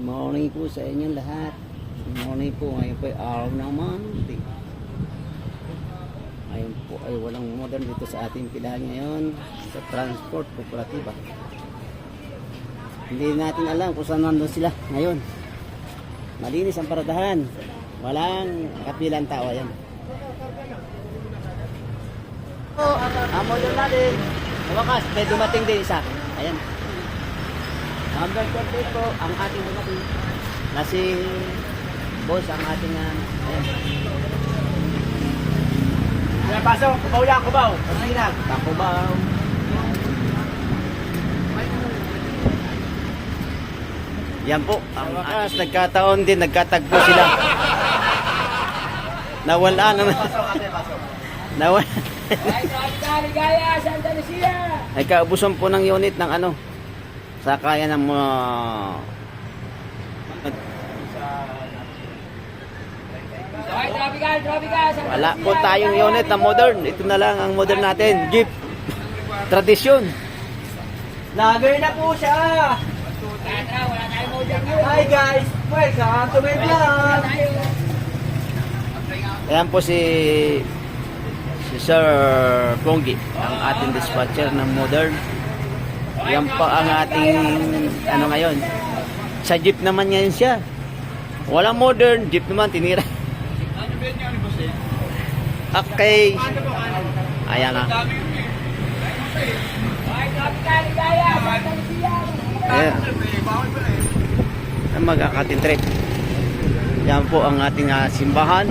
morning po sa inyong lahat. Morning po. Ngayon po ay araw Monday. Ngayon po ay walang modern dito sa ating pilahan ngayon sa transport kooperatiba. Hindi natin alam kung saan nandun sila ngayon. Malinis ang paradahan. Walang kapilang tao yan. Oh, ang modern natin. Sa wakas, may dumating din isa. Ayan. Number 28 po, ang ating dumating. Na si boss, ang ating uh, ayan. Yan, pasok. Kubaw yan, kubaw. Pasinag. Takubaw. Yan po, ang wakas, nagkataon din, nagkatagpo sila. Nawala naman. Nawala. Ligaya, Santa Lucia. Nagkaubusan po ng unit ng ano, sa kaya ng mga Wala po tayong unit na modern. Ito na lang ang modern natin. Jeep. Tradisyon. Lager na po siya. Hi guys, welcome to my vlog. Ayan po si si Sir Ponggi, ang ating dispatcher ng modern. Yan po ang ating ano ngayon. Sa jeep naman ngayon siya. Walang modern, jeep naman tinira. Okay. Ayan na. Okay, tropical, ligaya, Santa Lucia. Ayan. Ang magkakatintrip. Yan po ang ating ah, simbahan.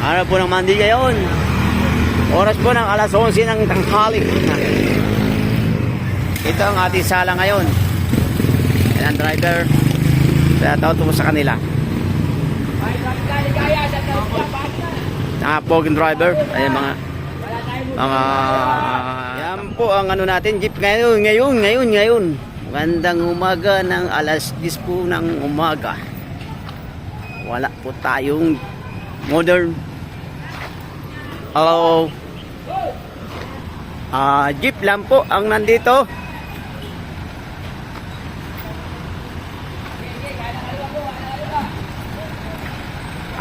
Araw po ng mandi ngayon. Oras po ng alas 11 ng tanghali. Ito ang ating sala ngayon. Yan ang driver. Kaya tawag po sa kanila. Na? Nakapoging driver. Ayan mga mga yan po ang ano natin jeep ngayon ngayon ngayon ngayon magandang umaga ng alas 10 po ng umaga wala po tayong modern hello ah jeep lang po ang nandito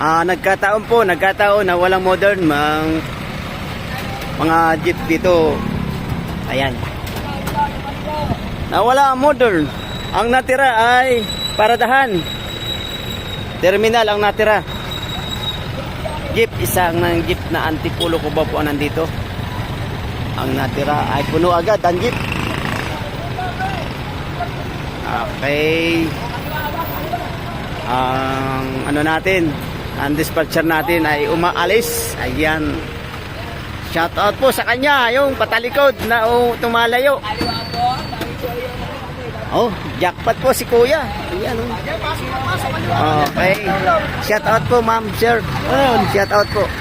Ah, nagkataon po, nagkataon na walang modern mang mga jeep dito. Ayan. Nawala ang modern. Ang natira ay paradahan. Terminal ang natira. Jeep, isang ng jeep na antipulo ko ba po nandito. Ang natira ay puno agad ang jeep. Okay. Ang ano natin, ang dispatcher natin ay umaalis. Ayan. Shout out po sa kanya, yung patalikod na oh, tumalayo. Oh, jackpot po si Kuya. Ayan oh. Okay. Shout out po, ma'am, sir. Oh, shout out po.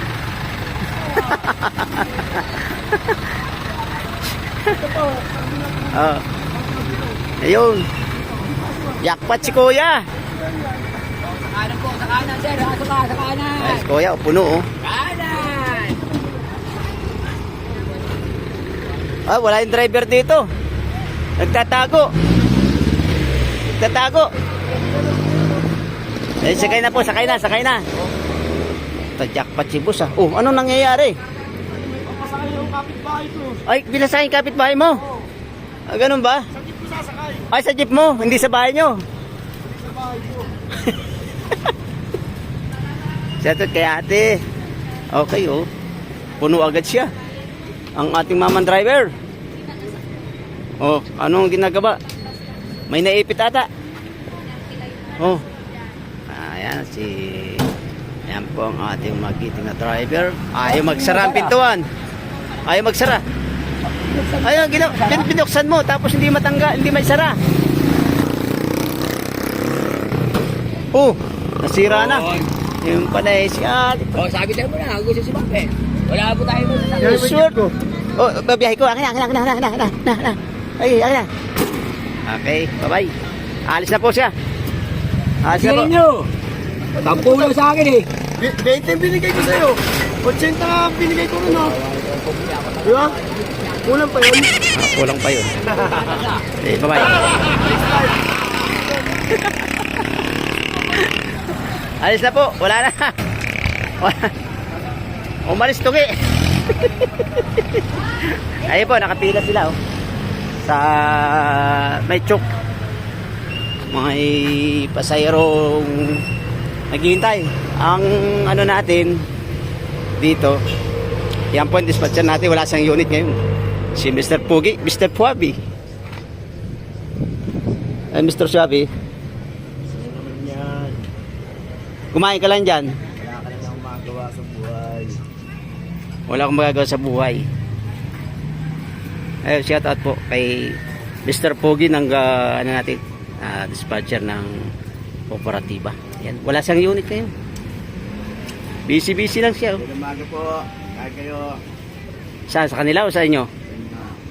oh. Ayun. Jackpot si Kuya. Kanan po, sa kanan, sir. Aso ka, sa kanan. Ay, si Kuya, oh, puno oh. Kanan. Ah, wala yung driver dito. Nagtatago. Nagtatago. Eh, sakay na po, sakay na, sakay na. Ito, jackpot si boss ah. Oh, ano nangyayari? Pasakay yung kapitbahay ko. Ay, binasahin yung kapitbahay mo. Ah, ganun ba? Sa jeep ko sasakay. Ay, sa jeep mo, hindi sa bahay nyo. Sa bahay ko. To kay ate. Okay, oh. Puno agad siya. Ang ating mamang driver. Oh, anong ginagawa? May naipit ata. Oh. Ayan si Ayan po ang ating magiting na driver. Ayaw magsara ang pintuan. Ayaw magsara. Ayaw, gina, pin, pinuksan mo tapos hindi matangga, hindi may sara. Oh, nasira na. Yung pala eh, si ate. Oh, sabi tayo mo na, gusto si Bape. Wala po tayo mo sa Yung short. Oh, babiyahe ko. Akin na, akin na, akin na, akin na, akin na, akin na, na. Ay, akin na. Okay, bye-bye. Alis na po siya. Alis na po. nyo. Tampo lang sa akin eh. 20 binigay ko sa'yo. 80 binigay ko rin ha. Di ba? Kulang pa yun. Ah, kulang pa yun. Okay, bye-bye. Alis na po. Wala na. Umalis tugi. Ayun po, nakapila sila oh. Sa may chok. Mga pasayerong naghihintay. Ang ano natin dito, yan po ang dispatcher natin. Wala siyang unit ngayon. Si Mr. Pugi, Mr. Puabi. Ay, Mr. Swabi, Yan. Kumain ka lang dyan. Wala ka lang magawa sa buhay. Wala akong magagawa sa buhay. Eh, shout out po kay Mr. Pogi ng ah, ano natin, ah, dispatcher ng kooperatiba. Yan, wala siyang unit ngayon. Busy-busy lang siya. oh. Good umaga po. Kaya kayo. Sa, sa kanila o sa inyo?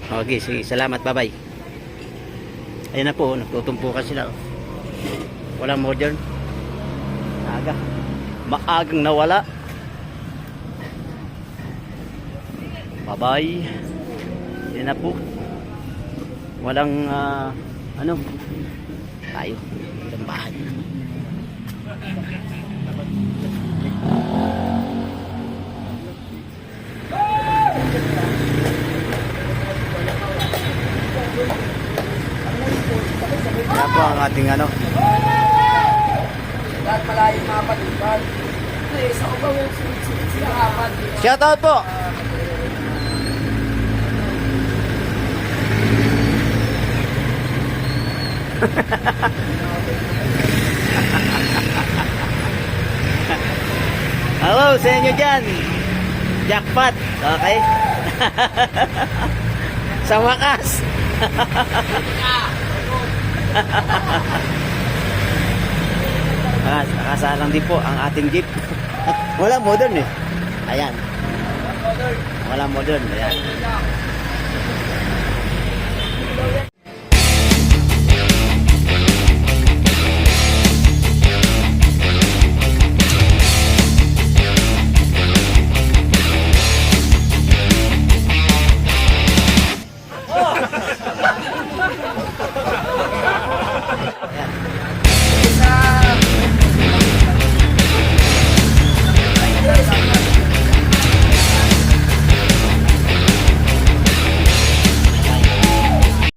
Okay, sige. Salamat. Bye-bye. Ayun na po, nagtutumpukan sila. oh. Walang modern. Aga. Maagang nawala. Bye-bye. Ayun na po. Walang, ah, ano, tayo. Bahay. Yan po ang ating ano. Lahat malayong mga palipan. Eh, sa ubaw yung sila apat. Shout out po. Hello sa inyo dyan. Jackpot. Okay. sa wakas. nakasalang din po ang ating jeep. Wala modern eh. Ayan. Wala modern ayan. Yeah.